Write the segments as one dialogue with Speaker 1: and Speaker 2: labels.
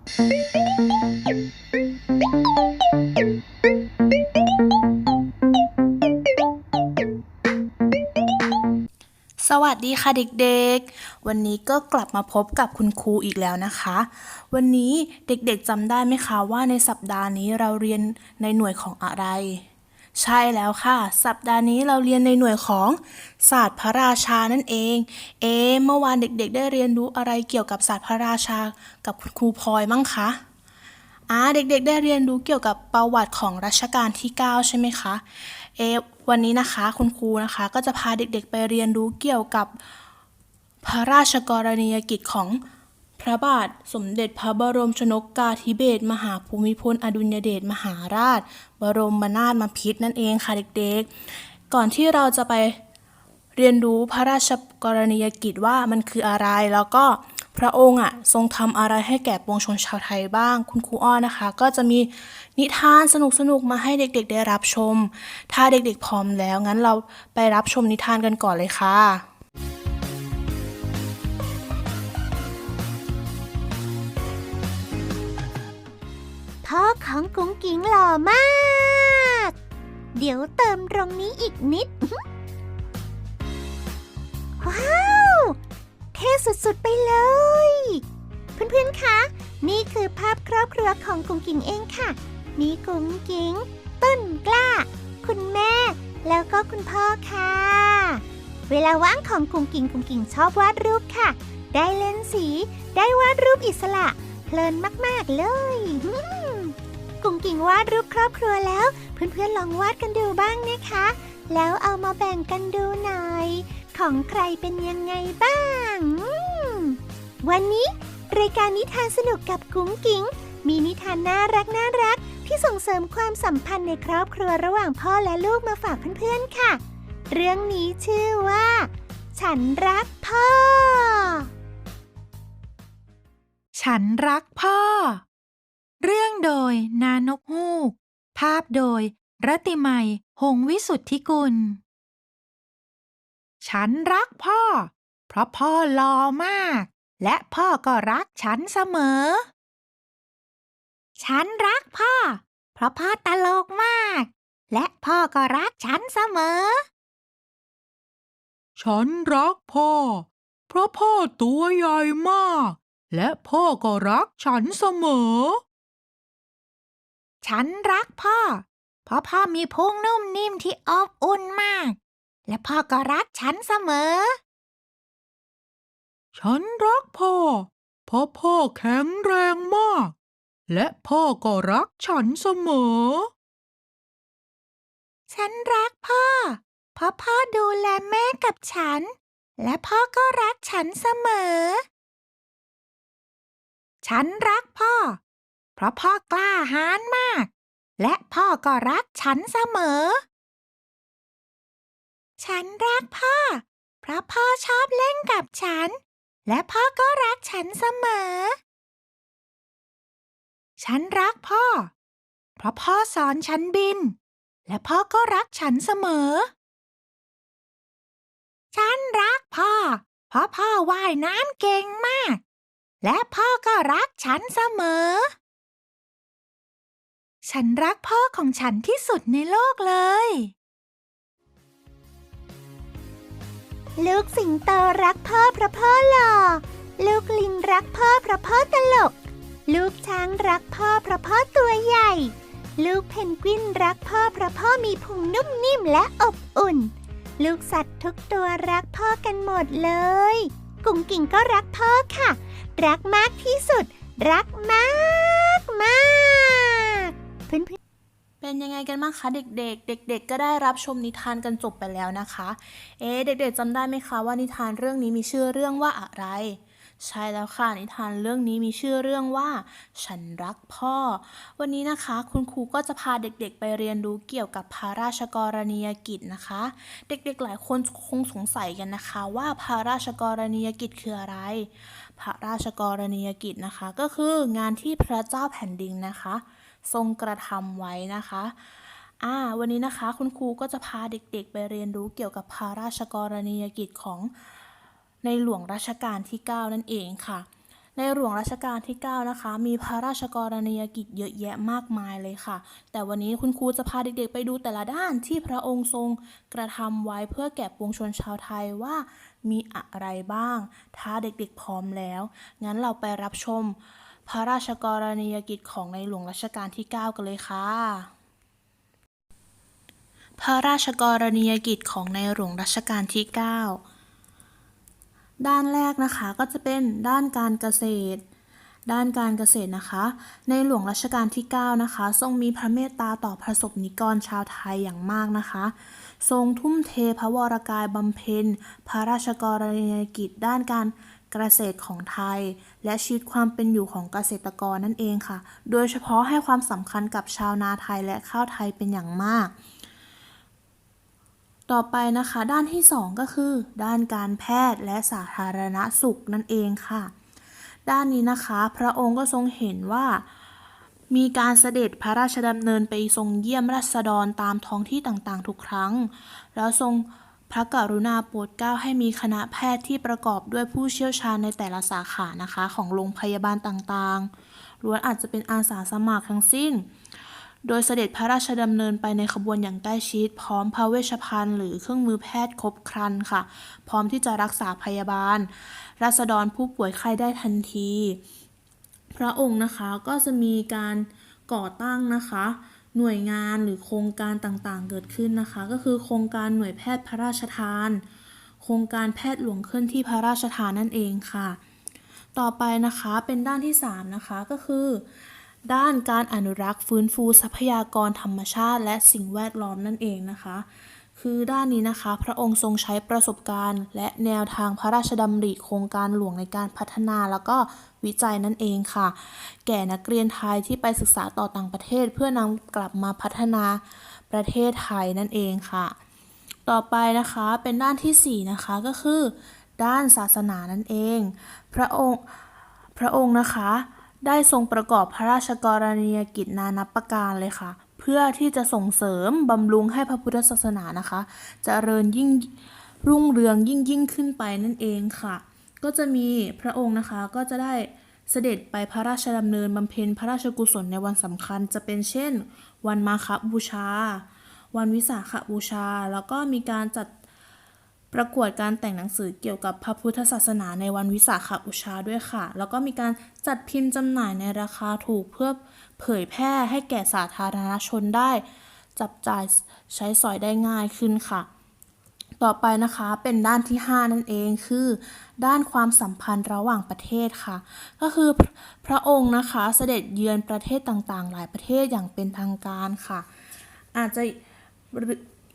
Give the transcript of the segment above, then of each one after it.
Speaker 1: สวัสดีค่ะเด็กๆ วันนี้ก็กลับมาพบกับคุณครูอีกแล้วนะคะ วันนี้เด็กๆจำได้ไหมคะว่าในสัปดาห์นี้เราเรียนในหน่วยของอะไร ใช่แล้วค่ะ สัปดาห์นี้เราเรียนในหน่วยของศาสตร์พระราชานั่นเอง เอ๊เมื่อวานเด็กๆ ได้เรียนรู้อะไรเกี่ยวกับศาสตร์พระราชากับคุณครูพลอยมั้งคะอ่าเด็กๆ ได้เรียนรู้เกี่ยวกับประวัติของรัชกาลที่ 9 ใช่ไหมคะ เอวันนี้นะคะคุณครูนะคะ ก็จะพาเด็กๆ ไปเรียนรู้เกี่ยวกับพระราชกรณียกิจของ พระบาทสมเด็จพระบรมชนกกาธิเบศรมหาภูมิพลอดุลยเดชมหาราช บรมนาถบพิตรนั่นเองค่ะเด็กๆ ก่อนที่เราจะไปเรียนรู้พระราชกรณียกิจว่ามันคืออะไรแล้วก็พระองค์อะทรงทำอะไรให้แก่ปวงชนชาวไทยบ้าง คุณครูอ้อนะคะ ก็จะมีนิทานสนุกๆมาให้เด็กๆ ได้รับชม ถ้าเด็กๆพร้อมแล้วงั้นเราไปรับชมนิทานกันก่อนเลยค่ะ
Speaker 2: ของกุ้งกิ้งหล่อมาก เดี๋ยวเติมตรงนี้อีกนิด ว้าว เท่สุดๆไปเลย เพื่อนๆ คะ นี่คือภาพครอบครัวของกุ้งกิ้งเองค่ะ มีกุ้งกิ้ง ต้นกล้า คุณแม่ แล้วก็คุณพ่อค่ะ เวลาว่างของกุ้งกิ้งกุ้งกิ้งชอบวาดรูปค่ะ ได้เล่นสี ได้วาดรูปอิสระ เพลินมาก ๆ เลย กุ้งกิ่งวาดรูปครอบครัวแล้ว เพื่อนๆลองวาดกันดูบ้างนะคะ แล้วเอามาแบ่งกันดูหน่อย ของใครเป็นยังไงบ้าง วันนี้ รายการนิทานสนุกกับกุ้งกิ่งมีนิทานน่ารักน่ารักที่ส่งเสริมความสัมพันธ์ในครอบครัวระหว่างพ่อและลูกมาฝากเพื่อนๆค่ะ เรื่องนี้ชื่อว่า ฉันรักพ่อ
Speaker 3: ฉันรักพ่อ เรื่องโดยนานกฮูก ภาพโดยรัติมัย หงวิสุทธิกุล ฉันรักพ่อ เพราะพ่อหล่อมาก และพ่อก็รักฉันเสมอ ฉันรักพ่อ เพราะพ่อตลกมาก และพ่อก็รักฉันเสมอ
Speaker 4: ฉันรักพ่อ เพราะพ่อตัวใหญ่มาก และพ่อก็รักฉันเสมอ
Speaker 3: ฉันรักพ่อ เพราะพ่อมีพุงนุ่มนิ่มที่อบอุ่นมาก และพ่อก็รักฉันเสมอ
Speaker 4: ฉันรักพ่อ เพราะพ่อแข็งแรงมาก และพ่อก็รักฉันเสมอ
Speaker 3: ฉันรักพ่อ เพราะพ่อดูแลแม่กับฉัน และพ่อก็รักฉันเสมอ ฉันรักพ่อ เพราะพ่อกล้าหาญมาก และพ่อก็รักฉันเสมอ ฉันรักพ่อ เพราะพ่อชอบเล่นกับฉัน และพ่อก็รักฉันเสมอ ฉันรักพ่อ เพราะพ่อสอนฉันบิน และพ่อก็รักฉันเสมอ ฉันรักพ่อ เพราะพ่อว่ายน้ำเก่งมาก และพ่อก็รักฉันเสมอ ฉันรักพ่อของฉันที่สุดในโลกเลย
Speaker 2: ลูกสิงโตรักพ่อเพราะพ่อหล่อ ลูกลิงรักพ่อเพราะพ่อตลก ลูกช้างรักพ่อเพราะพ่อตัวใหญ่ ลูกเพนกวินรักพ่อเพราะพ่อมีพุงนุ่มนิ่มและอบอุ่น ลูกสัตว์ทุกตัวรักพ่อกันหมดเลย กุ๋งกิ่งก็รักพ่อค่ะ รักมากที่สุด รักมากมาก เป็
Speaker 1: นยังไงกันบ้างคะเด็กๆ เด็ก ๆ ก็ได้รับชมนิทานกันจบไปแล้วนะคะ เอ๊เด็ก ๆจำได้ไหมคะว่านิทานเรื่องนี้มีชื่อเรื่องว่าอะไร ใช่แล้วค่ะนิทานเรื่องนี้มีชื่อเรื่องว่า ฉันรักพ่อ วันนี้นะคะ คุณครูก็จะพาเด็กๆ ไปเรียนรู้เกี่ยวกับพระราชกรณียกิจนะคะ เด็กๆหลายคนคงสงสัยกันนะคะ ว่าพระราชกรณียกิจคืออะไรพระราชกรณียกิจนะคะ ก็คืองานที่พระเจ้าแผ่นดินนะคะ ทรงกระทำไว้นะคะอ่าวันนี้นะคะคุณครูก็จะพาเด็กๆ ไปเรียนรู้เกี่ยวกับพระราชกรณียกิจของในหลวงรัชกาลที่ 9 นั่นเองค่ะ ในหลวงรัชกาลที่ 9 นะคะ มีพระราชกรณียกิจเยอะแยะมากมายเลยค่ะ แต่วันนี้คุณครูจะพาเด็กๆ ไปดูแต่ละด้านที่พระองค์ทรงกระทำไว้เพื่อแก่ปวงชนชาวไทยว่ามีอะไรบ้าง ถ้าเด็กๆพร้อมแล้ว งั้นเราไปรับชม พระราชกรณียกิจของในหลวงรัชกาลที่ 9 กันเลยค่ะ พระราชกรณียกิจของในหลวงรัชกาลที่ 9 ด้านแรกนะคะก็จะเป็นด้านการเกษตร ด้านการเกษตรนะคะ ในหลวงรัชกาลที่ 9 นะคะ ทรงมีพระเมตตาต่อประสบนิกรชาวไทยอย่างมากนะคะ ทรงทุ่มเทพระวรกายบำเพ็ญ พระราชกรณียกิจด้านการเกษตรของไทย และชีวิตความเป็นอยู่ของเกษตรกรนั่นเองค่ะ โดยเฉพาะให้ความสำคัญกับชาวนาไทยและข้าวไทยเป็นอย่างมาก ต่อไปนะคะด้านที่ 2 ก็คือ ด้านการแพทย์และสาธารณสุขนั่นเองค่ะ ด้านนี้นะคะ พระองค์ก็ทรงเห็นว่ามีการเสด็จพระราชดำเนินไปทรงเยี่ยมราษฎรตามท้องที่ต่างๆ ทุกครั้ง แล้วทรง พระกรุณาโปรดเกล้าให้มีคณะแพทย์ที่ประกอบด้วยผู้เชี่ยวชาญในแต่ละสาขานะคะของโรงพยาบาลต่างๆล้วนอาจจะเป็นอาสาสมัครทั้งสิ้น โดยเสด็จพระราชดำเนินไปในขบวนอย่างใกล้ชิด พร้อมพระเวชภัณฑ์หรือเครื่องมือแพทย์ครบครันค่ะ พร้อมที่จะรักษาพยาบาล ราษฎรผู้ป่วยไข้ได้ทันที พระองค์นะคะก็จะมีการก่อตั้งนะคะ หน่วยงานหรือโครงการต่างๆ เกิดขึ้นนะคะ ก็คือโครงการหน่วยแพทย์พระราชทาน โครงการแพทย์หลวงเคลื่อนที่พระราชทานนั่นเองค่ะ ต่อไปนะคะเป็นด้านที่ 3 นะคะก็คือ ด้านการอนุรักษ์ฟื้นฟูทรัพยากรธรรมชาติ และสิ่งแวดล้อมนั่นเองนะคะ คือด้านนี้นะคะ พระองค์ทรงใช้ประสบการณ์ และแนวทางพระราชดำริโครงการหลวงในการพัฒนาแล้วก็วิจัยนั่นเองค่ะ แก่นักเรียนไทยที่ไปศึกษาต่อต่างประเทศ เพื่อนำกลับมาพัฒนาประเทศไทยนั่นเองค่ะ ต่อไปนะคะเป็นด้านทีสี่4 นะคะก็คือ ด้านศาสนานั่นเอง พระองค์พระองค์นะคะได้ทรงประกอบพระราชกรณียกิจนานับประการเลยค่ะ เพื่อที่จะส่งเสริมบำรุงให้พระพุทธศาสนานะคะจะเจริญยิ่งรุ่งเรืองยิ่งยิ่งขึ้นไปนั่นเองค่ะ ก็จะมีพระองค์นะคะก็จะได้เสด็จไปพระราชดำเนินบำเพ็ญพระราชกุศลในวันสำคัญ จะเป็นเช่น วันมาคบูชา วันวิสาขบูชา แล้วก็มีการจัด ประกวดการแต่งหนังสือเกี่ยวกับพระพุทธศาสนาในวันวิสาขบูชาด้วยค่ะ แล้วก็มีการจัดพิมพ์จำหน่ายในราคาถูกเพื่อเผยแพร่ให้แก่สาธารณชนได้ จับจ่ายใช้สอยได้ง่ายขึ้นค่ะ ต่อไปนะคะเป็นด้านที่ 5 นั่นเองคือ ด้านความสัมพันธ์ระหว่างประเทศค่ะ ก็คือพระพระองค์นะคะเสด็จเยือนประเทศต่างๆ หลายประเทศอย่างเป็นทางการค่ะ อาจจะ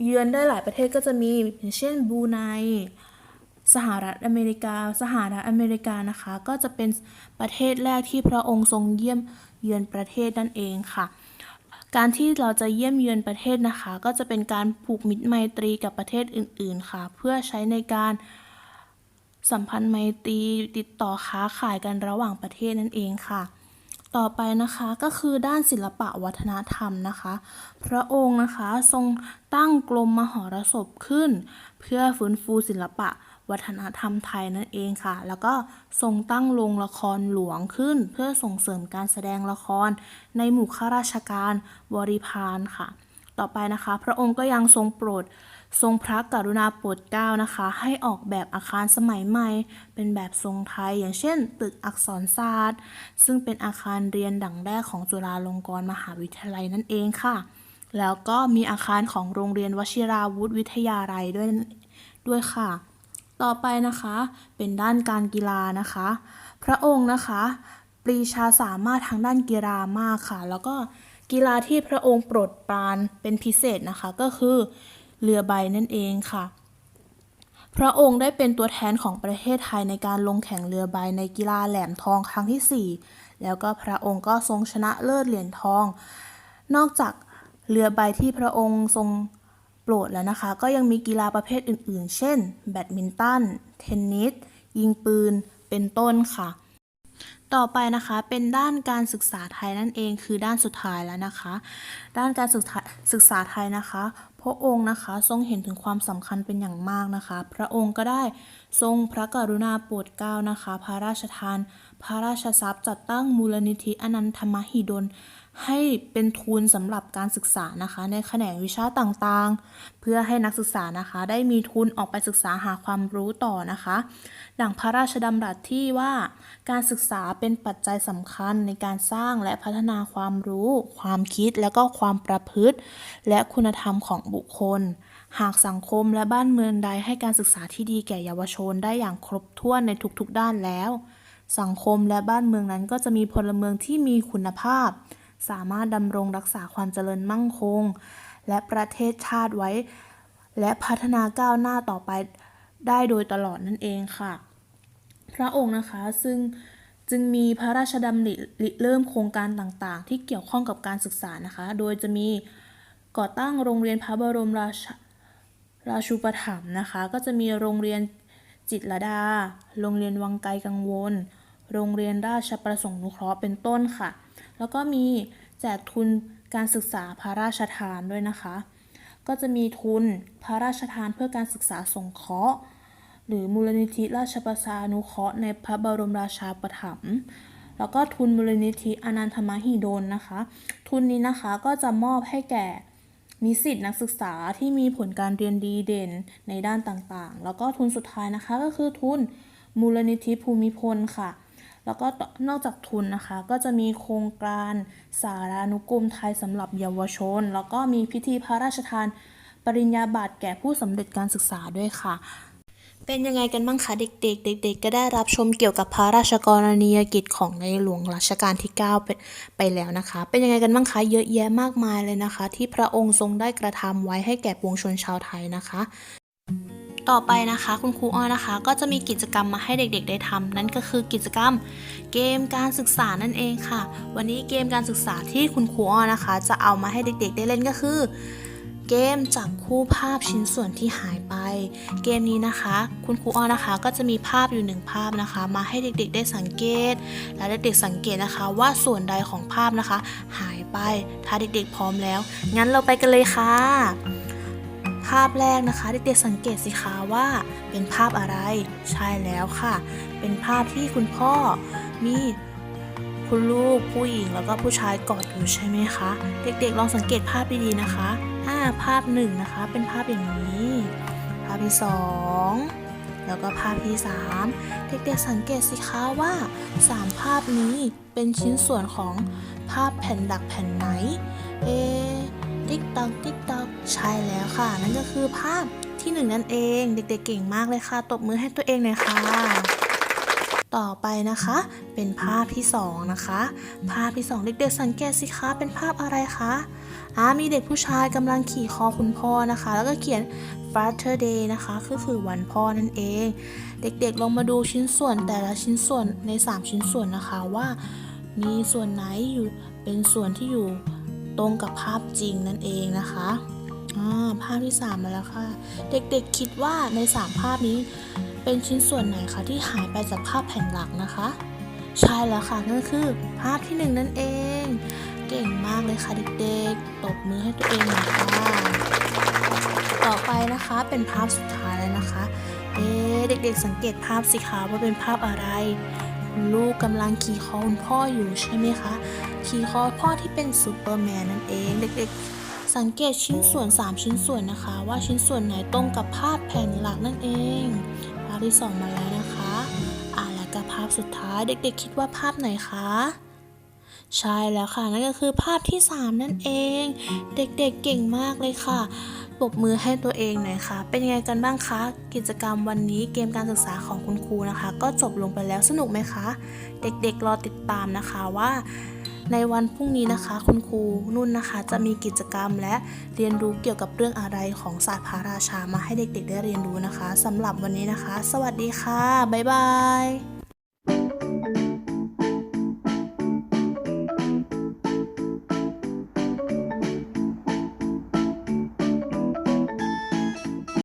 Speaker 1: เยือนได้หลายประเทศก็จะมีอย่างเช่นบูไนสหรัฐอเมริกา สหรัฐอเมริกานะคะ ก็จะเป็นประเทศแรกที่พระองค์ทรงเยี่ยมเยือนประเทศนั่นเองค่ะ การที่เราจะเยี่ยมเยือนประเทศนะคะ ก็จะเป็นการผูกมิตรไมตรีกับประเทศอื่น ๆค่ะ เพื่อใช้ในการสัมพันธ์ไมตรีติดต่อค้าขายกันระหว่างประเทศนั่นเองค่ะ ต่อไปนะคะก็คือด้านศิลปะวัฒนธรรมนะคะ พระองค์นะคะทรงตั้งกรมมหรสพขึ้น เพื่อฟื้นฟูศิลปะวัฒนธรรมไทยนั่นเองค่ะ แล้วก็ทรงตั้งโรงละครหลวงขึ้น เพื่อส่งเสริมการแสดงละคร ในหมู่ข้าราชการบริพารค่ะ ต่อไปนะคะ พระองค์ก็ยังทรงโปรด ทรงพระกรุณาโปรดเกล้านะคะ ให้ออกแบบอาคารสมัยใหม่ เป็นแบบทรงไทย อย่างเช่น ตึกอักษรศาสตร์ ซึ่งเป็นอาคารเรียนดังแรกของจุฬาลงกรณ์มหาวิทยาลัยนั่นเองค่ะ แล้วก็มีอาคารของโรงเรียนวชิราวุธวิทยาลัยด้วยด้วยค่ะ ต่อไปนะคะเป็นด้านการกีฬานะคะ พระองค์นะคะปรีชาสามารถทางด้านกีฬามากค่ะ แล้วก็กีฬาที่พระองค์โปรดปรานเป็นพิเศษนะคะก็คือ เรือใบนั่นเองค่ะ พระองค์ได้เป็นตัวแทนของประเทศไทยในการลงแข่งเรือใบในกีฬาแหลมทองครั้งที่ 4 แล้วก็พระองค์ก็ทรงชนะเลิศเหรียญทอง นอกจากเรือใบที่พระองค์ทรงโปรดแล้วนะคะ ก็ยังมีกีฬาประเภทอื่นๆ เช่น แบดมินตัน เทนนิส ยิงปืน เป็นต้นค่ะ ต่อไปนะคะเป็นด้านการศึกษาไทยนั่นเองคือด้านสุดท้ายแล้วนะคะ ด้านการศึกษาศึกษาไทยนะคะ ระองค์นะคะทรงเห็นถึงความสำคัญเป็นอย่างมากนะคะ พระองค์ก็ได้ทรงพระกรุณาโปรดเกล้านะคะ พระราชทาน พระราชทรัพย์จัดตั้งมูลนิธิอนันทมหิดล ให้เป็นทุนสำหรับการศึกษานะคะ ในแขนงวิชาต่างๆ เพื่อให้นักศึกษานะคะ ได้มีทุนออกไปศึกษาหาความรู้ต่อนะคะ ดังพระราชดำรัสที่ว่า การศึกษาเป็นปัจจัยสำคัญในการสร้างและพัฒนาความรู้ ความคิดและก็ความประพฤติ และคุณธรรมของบุคคล หากสังคมและบ้านเมืองใดให้การศึกษาที่ดีแก่เยาวชนได้อย่างครบถ้วนในทุกๆด้านแล้ว สังคมและบ้านเมืองนั้นก็จะมีพลเมืองที่มีคุณภาพ สามารถดำรงรักษาความเจริญมั่งคง และประเทศชาติไว้ และพัฒนาก้าวหน้าต่อไปได้โดยตลอดนั่นเองค่ะ พระองค์นะคะซึ่งจึงมีพระราชดำริริเริ่มโครงการต่างๆ ที่เกี่ยวข้องกับการศึกษานะคะ โดยจะมีก่อตั้งโรงเรียนพระบรมราชราชูปถัมภ์นะคะ ก็จะมีโรงเรียนจิตรดา โรงเรียนวังไกลกังวล โรงเรียนราชประสงค์นุเคราะห์เป็นต้นค่ะ แล้วก็มีแจกทุนการศึกษาพระราชทานด้วยนะคะ ก็จะมีทุนพระราชทานเพื่อการศึกษาสงเคราะห์ หรือมูลนิธิราชประชานุเคราะห์ในพระบรมราชาปถัมแล้วก็ทุนมูลนิธิอนันทมหิดลนะคะ ทุนนี้นะคะก็จะมอบให้แก่นิสิตนักศึกษาที่มีผลการเรียนดีเด่นในด้านต่างๆ แล้วก็ทุนสุดท้ายนะคะก็คือทุนมูลนิธิภูมิพลค่ะ แล้วก็นอกจากทุนนะคะ ก็จะมีโครงการสารานุกรมไทยสำหรับเยาวชน แล้วก็มีพิธีพระราชทาน ปริญญาบัตรแก่ผู้สำเร็จการศึกษาด้วยค่ะ เป็นยังไงกันบ้างคะเด็ก ๆ เด็ก ๆ ก็ได้รับชมเกี่ยวกับพระราชกรณียกิจของในหลวงรัชกาลที่ 9 ไปไปแล้วนะคะ เป็นยังไงกันบ้างคะเยอะแยะมากมายเลยนะคะ ที่พระองค์ทรงได้กระทำไว้ให้แก่ปวงชนชาวไทยนะคะ ต่อไปนะคะ คุณครูอ้อนะคะ ก็จะมีกิจกรรมมาให้เด็กๆ ได้ทำนั่นก็คือกิจกรรมเกมการศึกษานั่นเองค่ะ วันนี้เกมการศึกษาที่คุณครูอ้อนะคะ จะเอามาให้เด็กๆ ได้เล่นก็คือ เกมจับคู่ภาพชิ้นส่วนที่หายไป เกมนี้นะคะ คุณครูอ้อนะคะ ก็จะมีภาพอยู่หนึ่งภาพนะคะ มาให้เด็กๆ ได้สังเกต และเด็กๆสังเกตนะคะ ว่าส่วนใดของภาพนะคะ หายไปถ้าเด็กๆ พร้อมแล้ว งั้นเราไปกันเลยค่ะ ภาพแรกนะคะเด็กๆสังเกตสิคะว่าเป็นภาพอะไร ใช่แล้วค่ะ เป็นภาพที่คุณพ่อมีคุณลูกผู้หญิงแล้วก็ผู้ชายกอดอยู่ใช่ไหมคะ เด็กๆ ลองสังเกตภาพดีๆนะคะอ่าภาพหนึ่งนะคะ เป็นภาพอย่างนี้ ภาพที่สองแล้วก็ภาพที่สามเด็กๆสังเกตสิคะว่าสามภาพนี้เป็นชิ้นส่วนของภาพแผ่นหลักแผ่นไหน เอะติ๊กตอกติ๊กตอก ใช่แล้วค่ะ นั่นก็คือภาพที่หนึ่งนั่นเองเด็กๆเก่งมากเลยค่ะ ตบมือให้ตัวเองเลยค่ะ ต่อไปนะคะ เป็นภาพที่สองนะคะ ภาพที่สองเด็กๆสังเกตสิคะเป็นภาพอะไรคะอ่ามีเด็กผู้ชายกำลังขี่คอคุณพ่อนะคะ แล้วก็เขียน Father Day นะคะ ก็คือวันพ่อนั่นเอง เด็กๆลองมาดูชิ้นส่วนแต่ละชิ้นส่วนใน 3 ชิ้นส่วนนะคะว่ามีส่วนไหนอยู่เป็นส่วนที่อยู่ตรงกับภาพจริงนั่นเองนะคะ ภาพที่ 3 มาแล้วค่ะ เด็กๆคิดว่าใน 3 ภาพนี้ เป็นชิ้นส่วนไหนคะที่หายไปจากภาพแผ่นหลักนะคะ ใช่แล้วค่ะนั่นคือภาพที่หนึ่งนั่นเอง เก่งมากเลยค่ะเด็กๆตบมือให้ตัวเองหน่อยค่ะต่อไปนะคะเป็นภาพสุดท้ายแล้วนะคะ เอ๊เด็กๆสังเกตภาพสิคะว่าเป็นภาพอะไรลูกกำลังขี่คอคุณพ่ออยู่ใช่ไหมคะ ขี่คอพ่อที่เป็นซูเปอร์แมนนั่นเอง เด็กๆ สังเกตชิ้นส่วน 3 ชิ้นส่วนนะคะ ว่าชิ้นส่วนไหนตรงกับภาพแผ่นหลักนั่นเอง ภาพที่สองมาแล้วนะคะอ่าแล้วก็ภาพสุดท้ายเด็กๆ คิดว่าภาพไหนคะใช่แล้วค่ะ นั่นก็คือภาพที่ 3 นั่นเอง เด็กๆเก่งมากเลยค่ะปรบมือให้ตัวเองหน่อยค่ะ เป็นยังไงกันบ้างคะ กิจกรรมวันนี้เกมการศึกษาของคุณครูนะคะ ก็จบลงไปแล้วสนุกไหมคะ เด็กๆรอติดตามนะคะว่า ในวันพรุ่งนี้นะคะ คุณครูนุ่นนะคะ จะมีกิจกรรมและเรียนรู้เกี่ยวกับเรื่องอะไรของศาสตร์พระราชามาให้เด็กๆ ได้เรียนรู้นะคะสำหรับวันนี้นะคะ สวัสดีค่ะ บ๊ายบาย